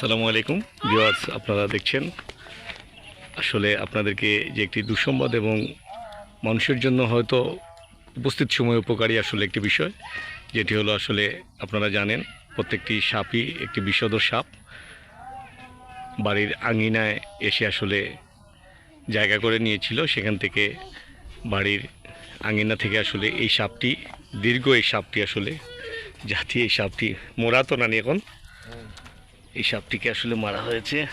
আসসালামু আলাইকুম। ভিউয়ার্স, আপনারা দেখছেন। আসলে আপনাদেরকে যে একটি দুঃসংবাদ এবং মানুষের জন্য হয়তো উপস্থিত সময় উপকারী আসলে একটি বিষয়, যেটি হলো আসলে আপনারা জানেন, প্রত্যেকটি সাপই একটি বিষধর সাপ। বাড়ির আঙিনায় এসে আসলে জায়গা করে নিয়েছিল। সেখান থেকে বাড়ির আঙিনা থেকে আসলে এই সাপটি, দীর্ঘ এই সাপটি আসলে, জাতি এই সাপটি, মোরা তো নানি এখন। এই সাপটিকে আসলে মারা হয়েছে।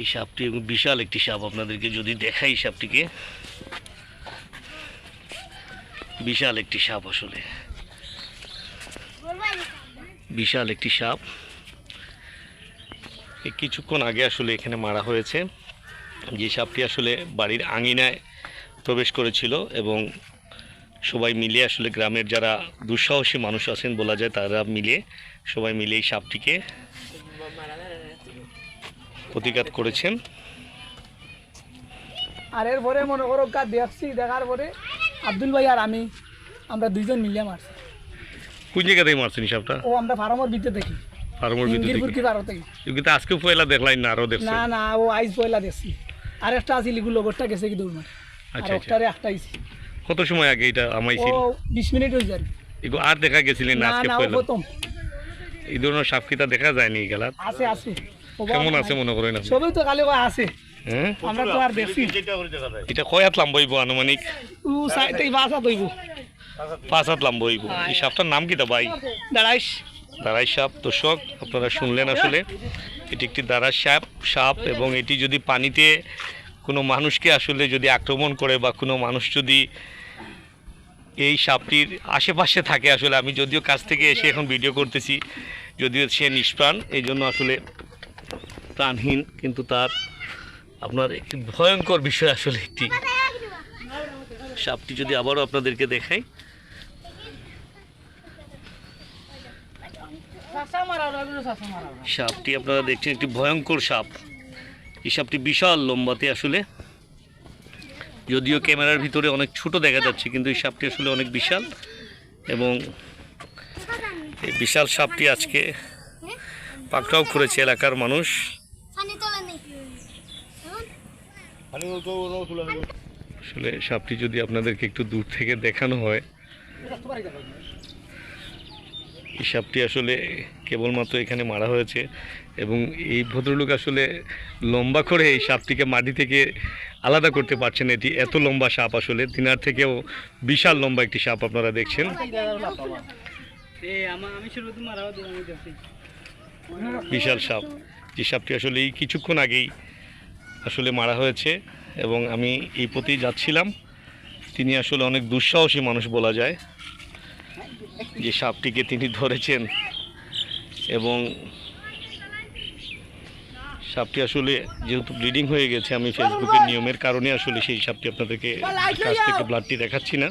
এই সাপটি এবং বিশাল একটি সাপ আপনাদেরকে যদি দেখাই সাপটিকে। বিশাল একটি সাপ আসলে। বিশাল একটি সাপ। কিছুক্ষণ আগে আসলে এখানে মারা হয়েছে। যে সাপটি আসলে বাড়ির আঙিনায় প্রবেশ করেছিল এবং সবাই মিলে আসলে গ্রামের যারা দুঃসাহসী মানুষ আছেন বলা যায় তারা মিলে সবাই মিলে এই সাপটিকে প্রতিঘাত করেছেন। আর এরপরে মনে করো গা দেখছি দেখার পরে আব্দুল ভাই আর আমি আমরা দুইজন মিলিয়ে মারছি। কোন জায়গা থেকে মারছেন সাপটা? ও আমরা ফার্মার ভিতরে দেখি। ফার্মর বিদ্যুৎ ইঙ্গিরপুর কি থেকে? থেকে কিন্তু আজকে পয়লা দেখলাই না আরও দেখছে। না না ও আইস পয়লা দেখছি। আর একটা আছে এগুলো গোটা গেছে কি দৌড় মারে। আর আচ্ছা আচ্ছা। একটারে কত সময় আগে এটা ও আমাইছিল বিশ মিনিট হয়ে যায় এগুলো আর দেখা গেছিলেন না আজকে না পয়লা? এই ধরনের সাপ কিতা দেখা যায়নি গেলাত? আছে আছে। কেমন আছে মনে করেন সবই তো কালি কয় আছে। হ্যাঁ? আমরা তো আর দেখছি। এটা কয় হাত লাম্ব হইব আনুমানিক? ও সাইডে বাসা দইব পাঁচ হাত লাম্ব হইব। এই সাপটার নাম কিতা ভাই? দাঁড়াইস দাঁড়াই সাপ দর্শক আপনারা শুনলেন আসলে। এটি একটি দাঁড়ার সাপ সাপ এবং এটি যদি পানিতে কোনো মানুষকে আসলে যদি আক্রমণ করে বা কোনো মানুষ যদি এই সাপটির আশেপাশে থাকে আসলে। আমি যদিও কাছ থেকে এসে এখন ভিডিও করতেছি, যদিও সে নিষ্প্রাণ এই জন্য আসলে প্রাণহীন, কিন্তু তার আপনার একটি ভয়ঙ্কর বিষয় আসলে একটি। সাপটি যদি আবারও আপনাদেরকে দেখাই। সাপটি আপনারা দেখছেন, একটি ভয়ঙ্কর সাপ। এই সাপটি বিশাল লম্বাতে আসলে যদিও ক্যামেরার ভিতরে অনেক ছোট দেখা যাচ্ছে, কিন্তু এই সাপটি আসলে অনেক বিশাল এবং এই বিশাল সাপটি আজকে পাকড়াও করেছে এলাকার মানুষ। আসলে সাপটি যদি আপনাদেরকে একটু দূর থেকে দেখানো হয় এই সাপটি আসলে কেবলমাত্র এখানে মারা হয়েছে এবং এই ভদ্রলোক আসলে লম্বা করে এই সাপটিকে মাটি থেকে আলাদা করতে পারছেন এটি। এত লম্বা সাপ আসলে তিনার থেকেও বিশাল লম্বা একটি সাপ আপনারা দেখছেন। বিশাল সাপ। যে সাপটি আসলে এই কিছুক্ষণ আগেই আসলে মারা হয়েছে এবং আমি এই পথেই যাচ্ছিলাম। তিনি আসলে অনেক দুঃসাহসী মানুষ বলা যায়। যে সাপটিকে তিনি ধরেছেন এবং সাপটি আসলে যেহেতু ব্লিডিং হয়ে গেছে, আমি ফেসবুকের নিয়মের কারণে আসলে সেই সাপটি আপনাদেরকে কাছ থেকে ব্লাডটি দেখাচ্ছি না।